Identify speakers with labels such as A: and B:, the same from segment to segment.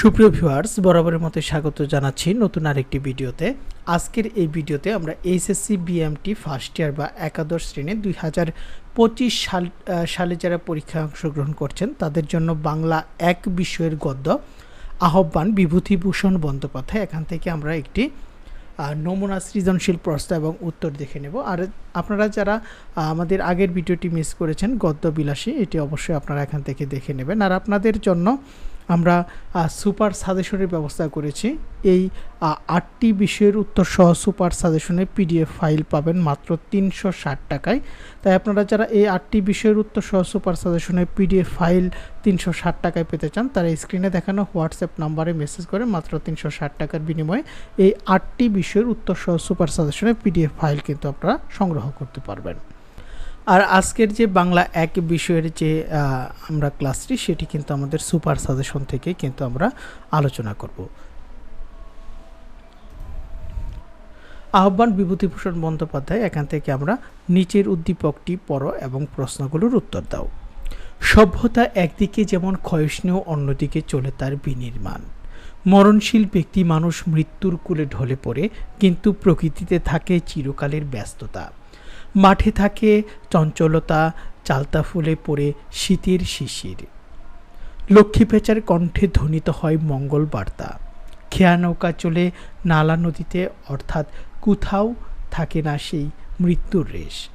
A: সুপ্রিয় ভিউয়ার্স, বরাবরের মতো স্বাগত জানাচ্ছি নতুন আরেকটি ভিডিওতে। আজকের এই ভিডিওতে আমরা এইচএসসি, বিএমটি, ফার্স্ট ইয়ার বা একাদশ শ্রেণি দুই হাজার পঁচিশ সাল সালে যারা পরীক্ষায় অংশগ্রহণ করছেন, তাদের জন্য বাংলা এক বিষয়ের গদ্য, আহ্বান বিভূতিভূষণ বন্দ্যোপাধ্যায়। এখান থেকে আমরা একটি নমুনা সৃজনশীল প্রশ্ন এবং উত্তর দেখে নেব। আর আপনারা যারা আমাদের আগের ভিডিওটি মিস করেছেন গদ্য বিলাসী এটি অবশ্যই আপনারা এখান থেকে দেখে নেবেন। আর আপনাদের জন্য আমরা সুপার সাজেশনের ব্যবস্থা করেছি। এই আটটি বিষয়ের উত্তর সহ সুপার সাজেশনের পিডিএফ ফাইল পাবেন মাত্র তিনশো ষাট টাকায়। তাই আপনারা যারা এই আটটি বিষয়ের উত্তর সহ সুপার সাজেশনের পিডিএফ ফাইল তিনশো ষাট টাকায় পেতে চান, তারা স্ক্রিনে দেখানো হোয়াটসঅ্যাপ নাম্বারে মেসেজ করে মাত্র তিনশো ষাট টাকার বিনিময়ে এই আটটি বিষয়ের উত্তর সহ সুপার সাজেশনের পিডিএফ ফাইল কিন্তু আপনারা সংগ্রহ করতে পারবেন। আর আজকের যে বাংলা এক বিষয়ের যে আমরা ক্লাসটি, সেটি কিন্তু আমাদের সুপার সাজেশন থেকে কিন্তু আমরা আলোচনা করব। আহ্বান বিভূতিভূষণ বন্দ্যোপাধ্যায়, এখান থেকে আমরা নিচের উদ্দীপকটি পড়ো এবং প্রশ্নগুলোর উত্তর দাও। সভ্যতা একদিকে যেমন ক্ষয়ষ্ণু, অন্যদিকে চলে তার বিনির্মাণ। মরণশীল ব্যক্তি মানুষ মৃত্যুর কূলে ঢলে পড়ে, কিন্তু প্রকৃতিতে থাকে চিরকালের ব্যস্ততা। মাঠে থাকে চঞ্চলতা, চালতা ফুলে পড়ে শীতের শিশির। লক্ষ্মী পেঁচার কণ্ঠে ধ্বনিত হয় মঙ্গল বার্তা। খেয়া নৌকা চলে নালা নদীতে, অর্থাৎ কোথাও থাকে না সেই মৃত্যুর রেশ।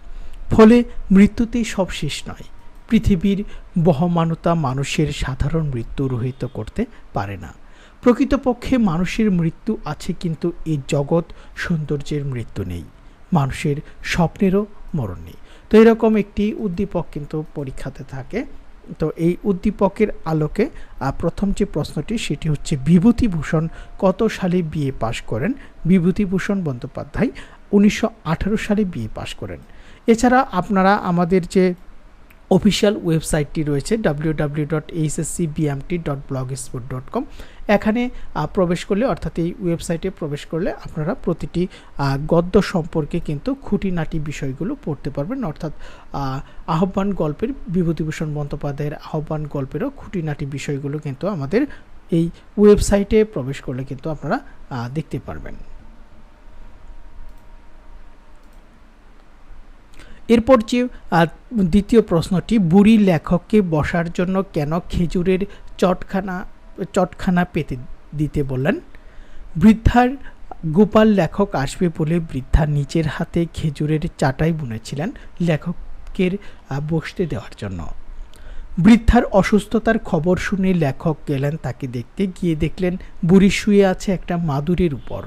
A: ফলে মৃত্যুতেই সব শেষ নয়, পৃথিবীর বহমানতা মানুষের সাধারণ মৃত্যু রহিত করতে পারে না। প্রকৃতপক্ষে মানুষের মৃত্যু আছে কিন্তু এই জগৎ সৌন্দর্যের মৃত্যু নেই। মানুষের স্বপ্নেরও মরণ নেই। তো এরকম একটি উদ্দীপক কিন্তু পরীক্ষাতে থাকে। তো এই উদ্দীপকের আলোকে প্রথম যে প্রশ্নটি, সেটি হচ্ছে বিভূতিভূষণ কত সালে বিএ পাশ করেন? বিভূতিভূষণ বন্দ্যোপাধ্যায় উনিশশো আঠারো সালে বিএ পাশ করেন। এছাড়া আপনারা আমাদের যে অফিসিয়াল ওয়েবসাইটটি রয়েছে W dot dot dot com এখানে প্রবেশ করলে, অর্থাৎ এই ওয়েবসাইটে প্রবেশ করলে আপনারা প্রতিটি গদ্য সম্পর্কে কিন্তু খুঁটিনাটি বিষয়গুলো পড়তে পারবেন। অর্থাৎ আহ্বান গল্পের, বিভূতিভূষণ বন্দ্যোপাধ্যায়ের আহ্বান গল্পেরও খুঁটিনাটি বিষয়গুলো কিন্তু আমাদের এই ওয়েবসাইটে প্রবেশ করলে কিন্তু আপনারা দেখতে পারবেন। এরপর যে দ্বিতীয় প্রশ্নটি, বুড়ি লেখককে বসার জন্য কেন খেজুরের চটখানা চটখানা পেতে দিতে বললেন? বৃদ্ধার, গোপাল লেখক আসবে বলে বৃদ্ধা নিজের হাতে খেজুরের চাটাই বুনেছিলেন লেখকের বসতে দেওয়ার জন্য। বৃদ্ধার অসুস্থতার খবর শুনে লেখক গেলেন তাকে দেখতে, গিয়ে দেখলেন বুড়ি শুয়ে আছে একটা মাদুরের উপর।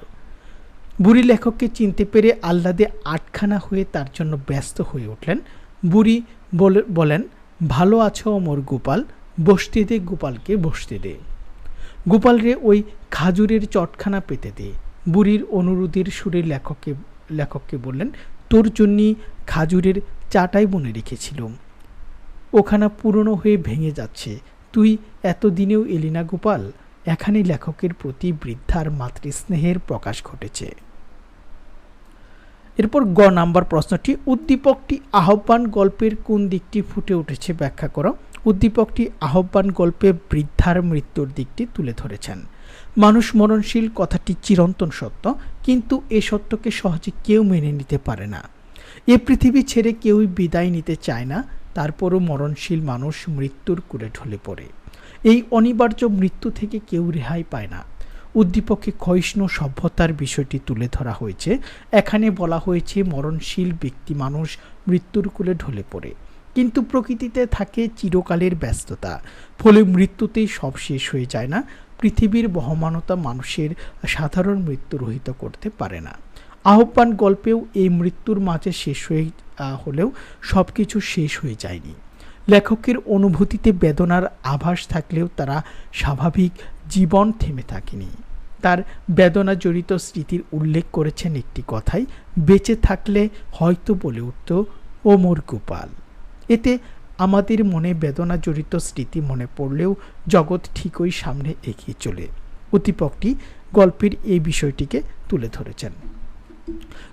A: বুড়ি লেখককে চিনতে পেরে আহ্লাদে আটখানা হয়ে তার জন্য ব্যস্ত হয়ে উঠলেন। বুড়ি বলে- বলেন, ভালো আছো অমর গোপাল, বসতে দে গোপালকে, বসতে দে। গোপাল রে, ওই খাজুরের চটখানা পেতে দে। বুড়ির অনুরোধের সুরে লেখককে লেখককে বললেন, তোর জন্যই খাজুরের চাটাই বনে রেখেছিলাম। ওখানা পুরনো হয়ে ভেঙে যাচ্ছে। তুই এতদিনেও এলি না গোপাল। এখানে লেখকের প্রতি বৃদ্ধার মাতৃস্নেহের প্রকাশ ঘটেছে। এরপর গ নাম্বার প্রশ্নটি, উদ্দীপকটি আহ্বান গল্পের কোন দিকটি ফুটে উঠেছে ব্যাখ্যা করো। উদ্দীপকটি আহ্বান গল্পে বৃদ্ধার মৃত্যুর দিকটি তুলে ধরেছেন। মানুষ মরণশীল কথাটি চিরন্তন সত্য, কিন্তু এ সত্যকে সহজে কেউ মেনে নিতে পারে না। এ পৃথিবী ছেড়ে কেউই বিদায় নিতে চায় না, তারপরও মরণশীল মানুষ মৃত্যুর কুলে ঢলে পড়ে। এই অনিবার্য মৃত্যু থেকে কেউ রেহাই পায় না। উদ্দীপকে ক্ষয়িষ্ণু সভ্যতার বিষয়টি তুলে ধরা হয়েছে। এখানে বলা হয়েছে, মরণশীল ব্যক্তি মানুষ মৃত্যুর কুলে ঢলে পড়ে। কিন্তু প্রকৃতিতে থাকে চিরকালের ব্যস্ততা। ফলে মৃত্যুতেই সব শেষ হয়ে যায় না। পৃথিবীর বহমানতা মানুষের সাধারণ মৃত্যু রহিত করতে পারে না। আহ্বান গল্পেও এই মৃত্যুর মাঝে শেষ হয়ে হলেও সব কিছু শেষ হয়ে যায়নি। লেখকের অনুভূতিতে বেদনার আভাস থাকলেও তারা স্বাভাবিক জীবন থেমে থাকেনি। তার বেদনা জড়িত স্মৃতির উল্লেখ করেছেন একটি কথাই, বেঁচে থাকলে হয়তো বলে উঠত, ওমর গোপাল। এতে আমাদের মনে বেদনা জড়িত স্মৃতি মনে পড়লেও জগৎ ঠিকই সামনে এগিয়ে চলে। উদ্দীপকটি গল্পের এই বিষয়টিকে তুলে ধরেছেন।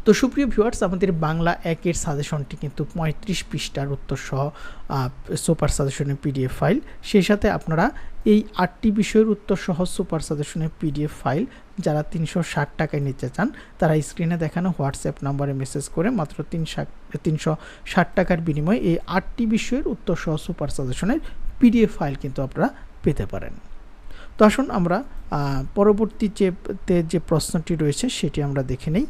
A: তো সুপ্রিয় ভিউয়ার্স আমাদের বাংলা একের সাজেশনটি কিন্তু পঁয়ত্রিশ পৃষ্ঠার উত্তর সহ সুপার সাজেশনের পিডিএফ ফাইল সেই সাথে আপনারা এই আটটি বিষয়ের উত্তর সহ সুপার সাজেশনের পিডিএফ ফাইল যারা তিনশো ষাট টাকায় নিতে চান, তারা স্ক্রিনে দেখানো হোয়াটসঅ্যাপ নম্বরে মেসেজ করে মাত্র তিন তিনশো ষাট টাকার বিনিময়ে এই আটটি বিষয়ের উত্তর সহ সুপার সাজেশনের পিডিএফ ফাইল কিন্তু আপনারা পেতে পারেন। তো আসুন আমরা পরবর্তী যে যে প্রশ্নটি রয়েছে, সেটি আমরা দেখে নেই।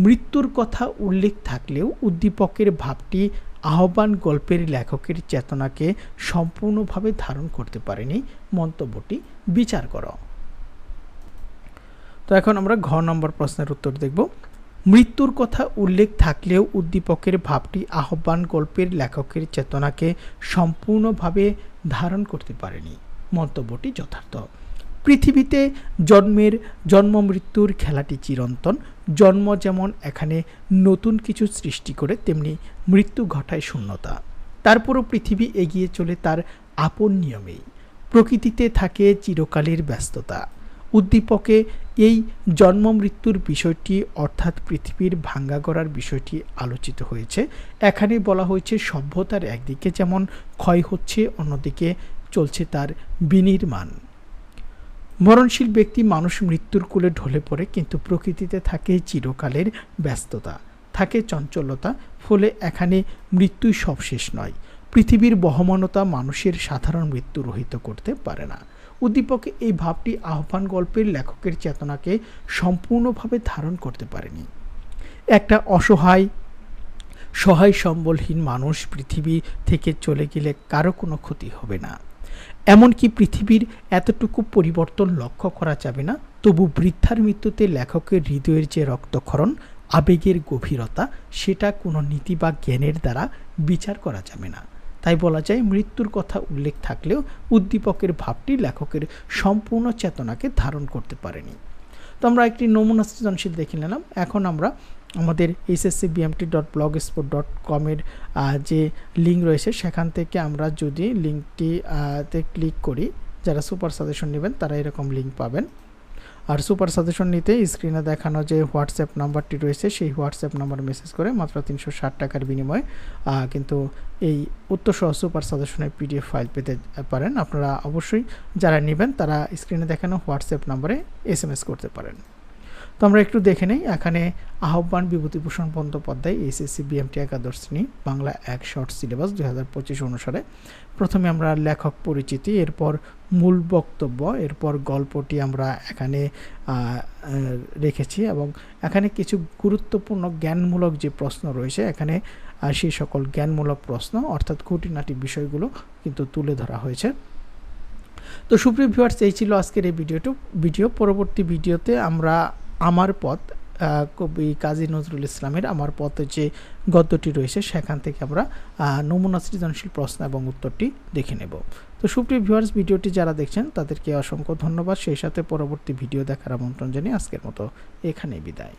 A: মৃত্যুর কথা উল্লেখ থাকলেও উদ্দীপকের ভাবটি আহ্বান গল্পের লেখকের চেতনাকে সম্পূর্ণভাবে ধারণ করতে পারেনি মন্তব্যটি। বিচার করো। তো এখন আমরা ঘ নম্বর প্রশ্নের উত্তর দেখব। মৃত্যুর কথা উল্লেখ থাকলেও উদ্দীপকের ভাবটি আহ্বান গল্পের লেখকের চেতনাকে সম্পূর্ণভাবে ধারণ করতে পারেনি। মন্তব্যটি যথার্থ। পৃথিবীতে জন্মের জন্ম মৃত্যুর খেলাটি চিরন্তন। জন্ম যেমন এখানে নতুন কিছু সৃষ্টি করে, তেমনি মৃত্যু ঘটায় শূন্যতা। তারপরও পৃথিবী এগিয়ে চলে তার আপন নিয়মেই। প্রকৃতিতে থাকে চিরকালের ব্যস্ততা। উদ্দীপকে এই জন্ম মৃত্যুর বিষয়টি, অর্থাৎ পৃথিবীর ভাঙ্গা করার বিষয়টি আলোচিত হয়েছে। এখানে বলা হয়েছে, সভ্যতার একদিকে যেমন ক্ষয় হচ্ছে, অন্যদিকে চলছে তার বিনির্মাণ। মরণশীল ব্যক্তি মানুষ মৃত্যুর কুলে ঢলে পড়ে, কিন্তু প্রকৃতিতে থাকে চিরকালের ব্যস্ততা, থাকে চঞ্চলতা, ফলে এখানে মৃত্যুই সব শেষ নয়। পৃথিবীর বহমানতা মানুষের সাধারণ মৃত্যু রহিত করতে পারে না। উদ্দীপকে এই ভাবটি আহ্বান গল্পের লেখকের চেতনাকে সম্পূর্ণভাবে ধারণ করতে পারেনি। একটা অসহায় সহায় সম্বলহীন মানুষ পৃথিবী থেকে চলে গেলে কারও কোনো ক্ষতি হবে না। এমনকি পৃথিবীর এতটুকু পরিবর্তন লক্ষ্য করা যাবে না। তবু বৃদ্ধার মৃত্যুতে লেখকের হৃদয়ের যে রক্তক্ষরণ, আবেগের গভীরতা, সেটা কোনো নীতি বা জ্ঞানের দ্বারা বিচার করা যাবে না। তাই বলা যায়, মৃত্যুর কথা উল্লেখ থাকলেও উদ্দীপকের ভাবটি লেখকের সম্পূর্ণ চেতনাকে ধারণ করতে পারেনি। তো আমরা একটি নমুনা সৃজনশীল দেখে নিলাম। এখন আমরা আমাদের HSC BMT dot blog sport dot কমের যে লিঙ্ক রয়েছে, সেখান থেকে আমরা যদি লিঙ্কটিতে ক্লিক করি, যারা সুপার সাজেশন নেবেন, তারা এরকম লিঙ্ক পাবেন। আর সুপার সাজেশন নিতে স্ক্রিনে দেখানো যে হোয়াটসঅ্যাপ নাম্বারটি রয়েছে, সেই হোয়াটসঅ্যাপ নাম্বার মেসেজ করে মাত্র তিনশো ষাট টাকার বিনিময়ে কিন্তু এই উত্তর সহ সুপার সাজেশনের পিডিএফ ফাইল পেতে পারেন। আপনারা অবশ্যই যারা নেবেন, তারা স্ক্রিনে দেখানো হোয়াটসঅ্যাপ নাম্বারে এস করতে পারেন। তো আমরা একটু দেখে নেই, এখানে আহ্বান বিভূতিভূষণ বন্দ্যোপাধ্যায়, এসএসসি বিএমটি একাদশ শ্রেণি, বাংলা এক শর্ট সিলেবাস দুই হাজার পঁচিশ অনুসারে। প্রথমে আমরা লেখক পরিচিতি, এরপর মূল বক্তব্য, এরপর গল্পটি আমরা এখানে রেখেছি এবং এখানে কিছু গুরুত্বপূর্ণ জ্ঞানমূলক যে প্রশ্ন রয়েছে, এখানে সেই সকল জ্ঞানমূলক প্রশ্ন অর্থাৎ খুঁটিনাটি বিষয়গুলো কিন্তু তুলে ধরা হয়েছে। তো সুপ্রিয় ভিউয়ার্স এই ছিল আজকের এই ভিডিওটি ভিডিও। পরবর্তী ভিডিওতে আমরা আমার পথ কবি কাজী নজরুল ইসলামের আমার পথে যে গদ্যটি রয়েছে, সেখান থেকে আমরা নমুনা সৃজনশীল প্রশ্ন এবং উত্তরটি দেখে নেব। তো সুপ্রিয় ভিউয়ার্স ভিডিওটি যারা দেখছেন, তাদেরকে অসংখ্য ধন্যবাদ। সেই সাথে পরবর্তী ভিডিও দেখার আমন্ত্রণ জানিয়ে আজকের মতো এখানেই বিদায়।